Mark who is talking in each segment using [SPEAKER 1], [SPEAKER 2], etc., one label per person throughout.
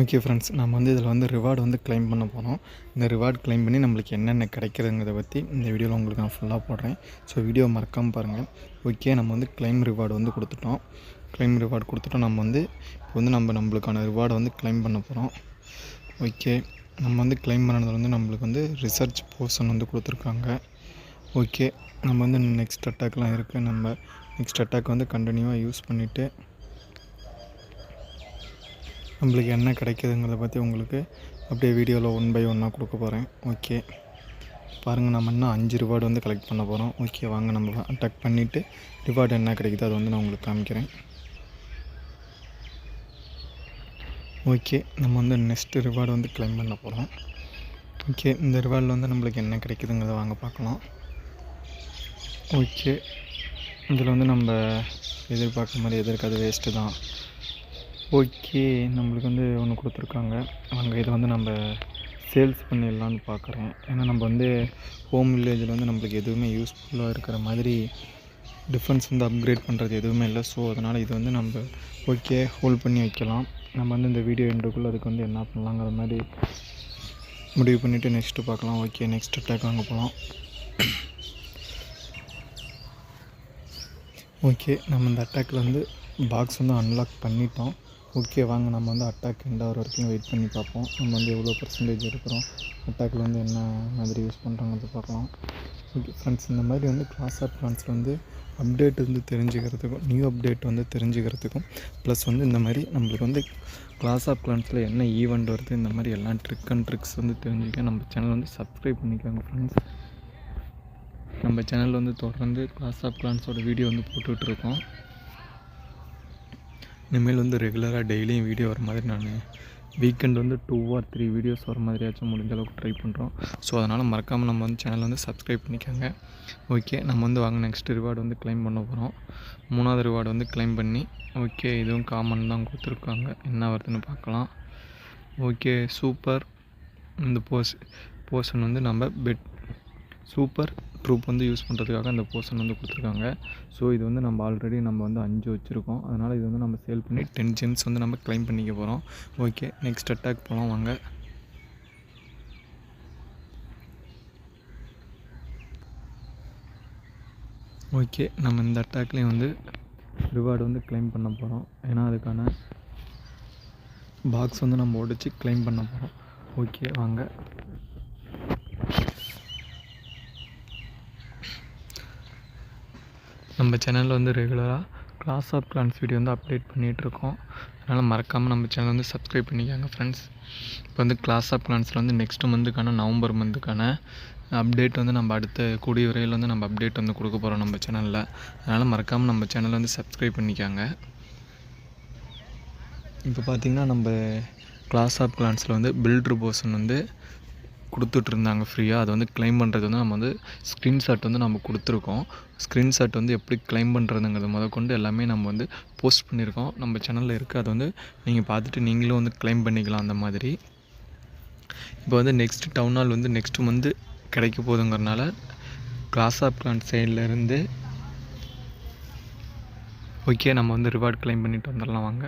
[SPEAKER 1] Okay friends நம்ம வந்து இதில் வந்து ரிவார்டு வந்து கிளைம் பண்ண போகிறோம் இந்த ரிவார்டு கிளைம் பண்ணி நம்மளுக்கு என்னென்ன கிடைக்கிறதுங்கிறத பற்றி இந்த வீடியோவில் உங்களுக்கு நான் ஃபுல்லாக போடுறேன். ஸோ வீடியோ மறக்காமல் பாருங்கள் ஓகே நம்ம வந்து க்ளைம் ரிவார்டு வந்து கொடுத்துட்டோம். க்ளைம் ரிவார்டு கொடுத்துட்டோம். நம்ம வந்து இப்போ வந்து நம்ம நம்மளுக்கான ரிவார்டை வந்து க்ளைம் பண்ண போகிறோம் ஓகே நம்ம வந்து க்ளைம் பண்ணதில் வந்து நம்மளுக்கு வந்து ரிசர்ச் போர்ஷன் வந்து கொடுத்துருக்காங்க. ஓகே நம்ம வந்து நெக்ஸ்ட் அட்டாக்லாம் இருக்குது நம்ம நெக்ஸ்ட் அட்டாக் வந்து கண்டினியூவாக யூஸ் பண்ணிவிட்டு நம்மளுக்கு என்ன கிடைக்குதுங்கிறத பற்றி உங்களுக்கு அப்படியே வீடியோவில் ஒன் பை ஒன்னாக கொடுக்க போகிறேன் ஓகே பாருங்கள் நம்ம இன்னும் அஞ்சு ரிவார்டு வந்து கலெக்ட் பண்ண போகிறோம் ஓகே வாங்க நம்ம அட்டாக் பண்ணிவிட்டு ரிவார்டு என்ன கிடைக்குது அதை வந்து நான் உங்களுக்கு காமிக்கிறேன். ஓகே நம்ம வந்து நெக்ஸ்ட்டு ரிவார்டு வந்து கிளைம் பண்ண போகிறோம் ஓகே இந்த ரிவார்டில் வந்து நம்மளுக்கு என்ன கிடைக்குதுங்கிறத வாங்க பார்க்கலாம். ஓகே இதில் வந்து நம்ம எதிர்பார்க்குற மாதிரி எதிர்க்காது வேஸ்ட்டு தான். ஓகே நம்மளுக்கு வந்து ஒன்று கொடுத்துருக்காங்க. அங்கே இதை வந்து நம்ம சேல்ஸ் பண்ணிடலான்னு பார்க்குறேன் ஏன்னா நம்ம வந்து ஹோம் வில்லேஜில் வந்து நம்மளுக்கு எதுவுமே யூஸ்ஃபுல்லாக இருக்கிற மாதிரி டிஃபென்ஸ் வந்து அப்கிரேட் பண்ணுறது எதுவுமே இல்லை. ஸோ அதனால் இது வந்து நம்ம ஓகே ஹோல்ட் பண்ணி வைக்கலாம். நம்ம வந்து இந்த வீடியோ எண்டுக்குள்ளே அதுக்கு வந்து என்ன பண்ணலாங்கிற மாதிரி முடிவு பண்ணிவிட்டு நெக்ஸ்ட்டு பார்க்கலாம் ஓகே நெக்ஸ்ட் அட்டாக் வாங்க போகலாம் ஓகே நம்ம இந்த அட்டாக்கில் வந்து பாக்ஸ் வந்து அன்லாக் பண்ணிட்டோம். ஓகே வாங்க நம்ம வந்து அட்டாக் எண்ட் ஆகிற வரைக்கும் வெயிட் பண்ணி பார்ப்போம். நம்ம வந்து எவ்வளோ பர்சன்டேஜ் இருக்கிறோம் அட்டாக்கில் வந்து என்ன மாதிரி யூஸ் பண்ணுறாங்கிறது பார்க்கலாம். ஓகே ஃப்ரெண்ட்ஸ் இந்த மாதிரி வந்து கிளாஸ் ஆஃப் பிளான்ஸில் வந்து அப்டேட் வந்து தெரிஞ்சுக்கிறதுக்கும் நியூ அப்டேட் வந்து தெரிஞ்சுக்கிறதுக்கும் ப்ளஸ் வந்து இந்த மாதிரி நம்மளுக்கு வந்து கிளாஸ் ஆஃப் பிளான்ஸில் என்ன ஈவெண்ட் வருது இந்த மாதிரி எல்லாம் ட்ரிக் அண்ட் ட்ரிக்ஸ் வந்து தெரிஞ்சுக்க நம்ம சேனல் வந்து சப்ஸ்கிரைப் பண்ணிக்கோங்க ஃப்ரெண்ட்ஸ் நம்ம சேனல் வந்து தொடர்ந்து கிளாஸ் ஆஃப் பிளான்ஸோட வீடியோ வந்து போட்டுட்ருக்கோம் இனிமேல் வந்து ரெகுலராக டெய்லியும் வீடியோ வர மாதிரி நான் வீக்கெண்ட் வந்து டூ ஆர் த்ரீ வீடியோஸ் வர மாதிரியாச்சும் முடிஞ்ச அளவுக்கு ட்ரை பண்ணுறோம் ஸோ அதனால் மறக்காமல் நம்ம வந்து சேனலை வந்து சப்ஸ்கிரைப் பண்ணிக்கோங்க. ஓகே நம்ம வந்து வாங்க நெக்ஸ்ட் ரிவார்டு வந்து கிளைம் பண்ண போகிறோம் மூணாவது ரிவார்டு வந்து கிளைம் பண்ணி ஓகே இதுவும் காமன் தான் கொடுத்துருக்காங்க. என்ன வருதுன்னு பார்க்கலாம். ஓகே சூப்பர் இந்த போஸ் போர்ஷன் வந்து நம்ம பெட் சூப்பர் ட்ரூப் வந்து யூஸ் பண்ணுறதுக்காக அந்த போர்ஷன் வந்து கொடுத்துருக்காங்க. ஸோ இது வந்து நம்ம ஆல்ரெடி நம்ம வந்து அஞ்சு வச்சுருக்கோம். அதனால் இது வந்து நம்ம சேல் பண்ணி டென் ஜென்ஸ் வந்து நம்ம க்ளைம் பண்ணிக்க போகிறோம் ஓகே நெக்ஸ்ட் அட்டாக் போகலாம் வாங்க. ஓகே நம்ம இந்த அட்டாக்லேயும் வந்து ரிவார்டு வந்து க்ளைம் பண்ண போகிறோம் ஏன்னா அதுக்கான பாக்ஸ் வந்து நம்ம உடச்சி க்ளைம் பண்ண போகிறோம் ஓகே வாங்க. நம்ம சேனலில் வந்து ரெகுலராக கிளாஸ் ஆஃப் கிளான்ஸ் வீடியோ வந்து அப்டேட் பண்ணிகிட்ருக்கோம் அதனால் மறக்காமல் நம்ம சேனல் வந்து சப்ஸ்கிரைப் பண்ணிக்காங்க ஃப்ரெண்ட்ஸ் இப்போ வந்து கிளாஸ் ஆஃப் கிளான்ஸில் வந்து நெக்ஸ்ட் மந்த்துக்கான நவம்பர் மந்த்துக்கான அப்டேட் வந்து நம்ம அடுத்த கூடிய விரைவில் வந்து நம்ம அப்டேட் வந்து கொடுக்க போகிறோம் நம்ம சேனலில் அதனால் மறக்காமல் நம்ம சேனலை வந்து சப்ஸ்கிரைப் பண்ணிக்காங்க. இப்போ பார்த்திங்கன்னா நம்ம கிளாஸ் ஆஃப் கிளான்ஸில் வந்து பில்ட்ரு போர்ஷன் வந்து கொடுத்துட்ருந்தாங்க ஃப்ரீயாக அதை வந்து கிளைம் பண்ணுறது வந்து நம்ம வந்து ஸ்க்ரீன்ஷாட் வந்து நம்ம கொடுத்துருக்கோம். ஸ்க்ரீன்ஷாட் வந்து எப்படி க்ளைம் பண்ணுறதுங்கிறது முதற்கொண்டு கொண்டு எல்லாமே நம்ம வந்து போஸ்ட் பண்ணியிருக்கோம். நம்ம சேனலில் இருக்குது அதை வந்து நீங்கள் பார்த்துட்டு நீங்களும் வந்து க்ளைம் பண்ணிக்கலாம் அந்த மாதிரி. இப்போ வந்து நெக்ஸ்ட் டவுன் ஹால் வந்து நெக்ஸ்ட் மந்த்து கிடைக்க போகுதுங்கிறனால கிளாஸ் ஆஃப் பிளான் சைட்லேருந்து ஓகே நம்ம வந்து ரிவார்ட் கிளைம் பண்ணிட்டு வந்துடலாம் வாங்க.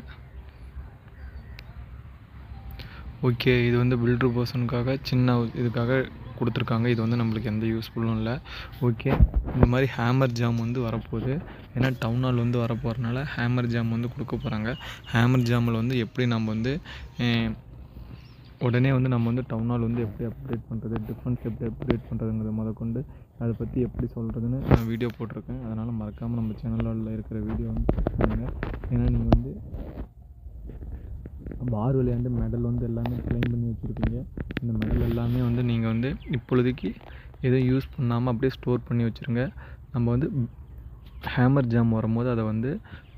[SPEAKER 1] ஓகே இது வந்து பில்ட்ரு பர்சனுக்காக சின்ன இதுக்காக கொடுத்துருக்காங்க. இது வந்து நம்மளுக்கு எந்த யூஸ்ஃபுல்லும் இல்லை. ஓகே இந்த மாதிரி ஹேமர் ஜாம் வந்து வரப்போகுது. ஏன்னா டவுன் ஹால் வந்து வரப்போகிறனால ஹேமர் ஜாம் வந்து கொடுக்க போகிறாங்க ஹேமர் ஜாமில் வந்து எப்படி நம்ம வந்து உடனே வந்து நம்ம வந்து டவுன் ஹால் வந்து எப்படி அப்டேட் பண்ணுறது டிஃபன்ஸ் எப்படி அப்டேட் பண்ணுறதுங்கிறத முத கொண்டு அதை பற்றி எப்படி சொல்கிறதுன்னு நான் வீடியோ போட்டிருக்கேன். அதனால் மறக்காமல் நம்ம சேனலில் இருக்கிற வீடியோ வந்து பண்ணுங்கள் ஏன்னா நீங்கள் வந்து பார் விளையாண்டு மெடல் வந்து எல்லாமே க்ளைம் பண்ணி வச்சுருப்பீங்க இந்த மெடல் எல்லாமே வந்து நீங்கள் வந்து இப்பொழுதைக்கு எதுவும் யூஸ் பண்ணாமல் அப்படியே ஸ்டோர் பண்ணி வச்சுருங்க. நம்ம வந்து ஹேமர் ஜாம் வரும்போது அதை வந்து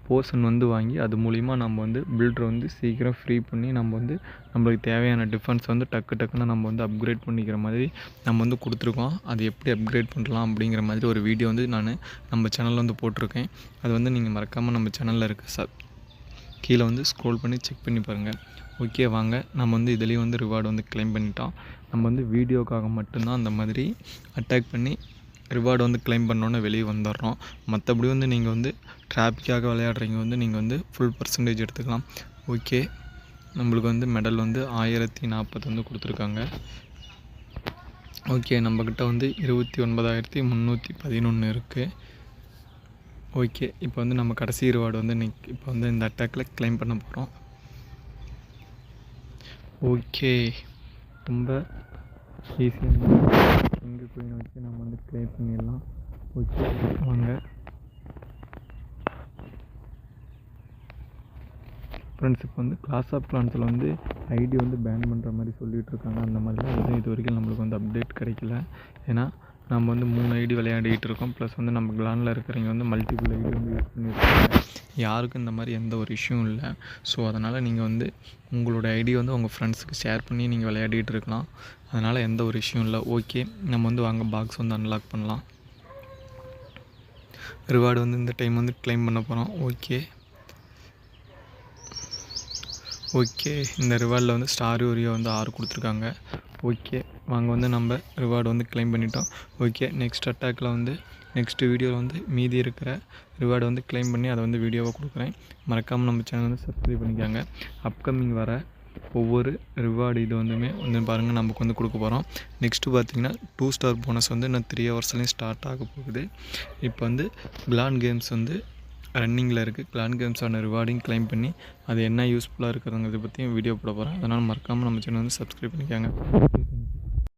[SPEAKER 1] போர்ஷன் வந்து வாங்கி அது மூலிமா நம்ம வந்து பில்டரை வந்து சீக்கிரம் ஃப்ரீ பண்ணி நம்ம வந்து நம்மளுக்கு தேவையான டிஃபென்ஸ் வந்து டக்கு டக்குன்னு நம்ம வந்து அப்கிரேட் பண்ணிக்கிற மாதிரி நம்ம வந்து கொடுத்துருக்கோம். அது எப்படி அப்கிரேட் பண்ணலாம் அப்படிங்கிற மாதிரி ஒரு வீடியோ வந்து நான் நம்ம சேனலில் வந்து போட்டிருக்கேன். அது வந்து நீங்கள் மறக்காமல் நம்ம சேனலில் இருக்க சப் கீழே வந்து ஸ்க்ரோல் பண்ணி செக் பண்ணி பாருங்கள் ஓகே வாங்க. நம்ம வந்து இதுலேயும் வந்து ரிவார்டு வந்து க்ளைம் பண்ணிட்டோம். நம்ம வந்து வீடியோக்காக மட்டும்தான் அந்த மாதிரி அட்டாக் பண்ணி ரிவார்டு வந்து க்ளைம் பண்ணோன்னே வெளியே வந்துடுறோம். மற்றபடி வந்து நீங்கள் வந்து டிராஃபிக்காக விளையாடுறீங்க வந்து நீங்கள் வந்து ஃபுல் பர்சன்டேஜ் எடுத்துக்கலாம். ஓகே நம்மளுக்கு வந்து மெடல் வந்து ஆயிரத்தி நாற்பது வந்து கொடுத்துருக்காங்க. ஓகே நம்மக்கிட்ட வந்து இருபத்தி ஒன்பதாயிரத்தி முந்நூற்றி பதினொன்று இருக்குது ஓகே இப்போ வந்து நம்ம கடைசி ரிவார்டு வந்து இன்னைக்கு இப்போ வந்து இந்த அட்டாக்கில் கிளைம் பண்ண போகிறோம் ஓகே. ரொம்ப ஈஸியாக எங்கே போய் வச்சு நம்ம வந்து க்ளைம் பண்ணிடலாம். ஓகே வாங்க. ஃப்ரெண்ட்ஸ் இப்போ வந்து கிளாஸ் ஆஃப் கிளான்ஸில் வந்து ஐடி வந்து பேன் பண்ணுற மாதிரி சொல்லிகிட்டு இருக்காங்க. அந்த மாதிரிலாம் எதுவும் இது வரைக்கும் நம்மளுக்கு வந்து அப்டேட் கிடைக்கல. ஏன்னா நம்ம வந்து மூணு ஐடி விளையாடிட்டு இருக்கோம். ப்ளஸ் வந்து நம்ம கிளானில் இருக்கிறவங்க வந்து மல்டிபிள் ஐடி வந்து யூஸ் பண்ணியிருக்காங்க யாருக்கும் இந்த மாதிரி எந்த ஒரு இஷ்யூ இல்லை. ஸோ அதனால் நீங்கள் வந்து உங்களோட ஐடி வந்து உங்கள் ஃப்ரெண்ட்ஸுக்கு ஷேர் பண்ணி நீங்கள் விளையாடிட்டு இருக்கலாம். அதனால் எந்த ஒரு இஷ்யூ இல்லை. ஓகே நம்ம வந்து வாங்க பாக்ஸ் வந்து அன்லாக் பண்ணலாம். ரிவார்டு வந்து இந்த டைம் வந்து க்ளைம் பண்ண போகிறோம் ஓகே ஓகே இந்த ரிவார்டில் வந்து ஸ்டார் ஓரியோ வந்து ஆறு கொடுத்துருக்காங்க. ஓகே வாங்க வந்து நம்ம ரிவார்டு வந்து க்ளைம் பண்ணிட்டோம். ஓகே நெக்ஸ்ட் அட்டாக்கில் வந்து நெக்ஸ்ட்டு வீடியோவில் வந்து மீதி இருக்கிற ரிவார்டு வந்து க்ளைம் பண்ணி அதை வந்து வீடியோவாக கொடுக்குறேன். மறக்காமல் நம்ம சேனல் வந்து சப்ஸ்கிரைப் பண்ணிக்காங்க. அப்கமிங் வர ஒவ்வொரு ரிவார்டு இது வந்துமே வந்து பாருங்கள் நமக்கு வந்து கொடுக்க போகிறோம் நெக்ஸ்ட்டு பார்த்தீங்கன்னா டூ ஸ்டார் போனஸ் வந்து இன்னும் த்ரீ ஹவர்ஸ்லேயும் ஸ்டார்ட் ஆக போகுது. இப்போ வந்து கிளான் கேம்ஸ் வந்து ரன்னிங்கில் இருக்குது கிளான் கேம்ஸான ரிவார்டையும் கிளைம் பண்ணி அது என்ன யூஸ்ஃபுல்லாக இருக்கிறதுங்கிறத பற்றியும் வீடியோ போட போகிறேன் அதனால் மறக்காமல் நம்ம சேனல் வந்து சப்ஸ்கிரைப் பண்ணிக்காங்க.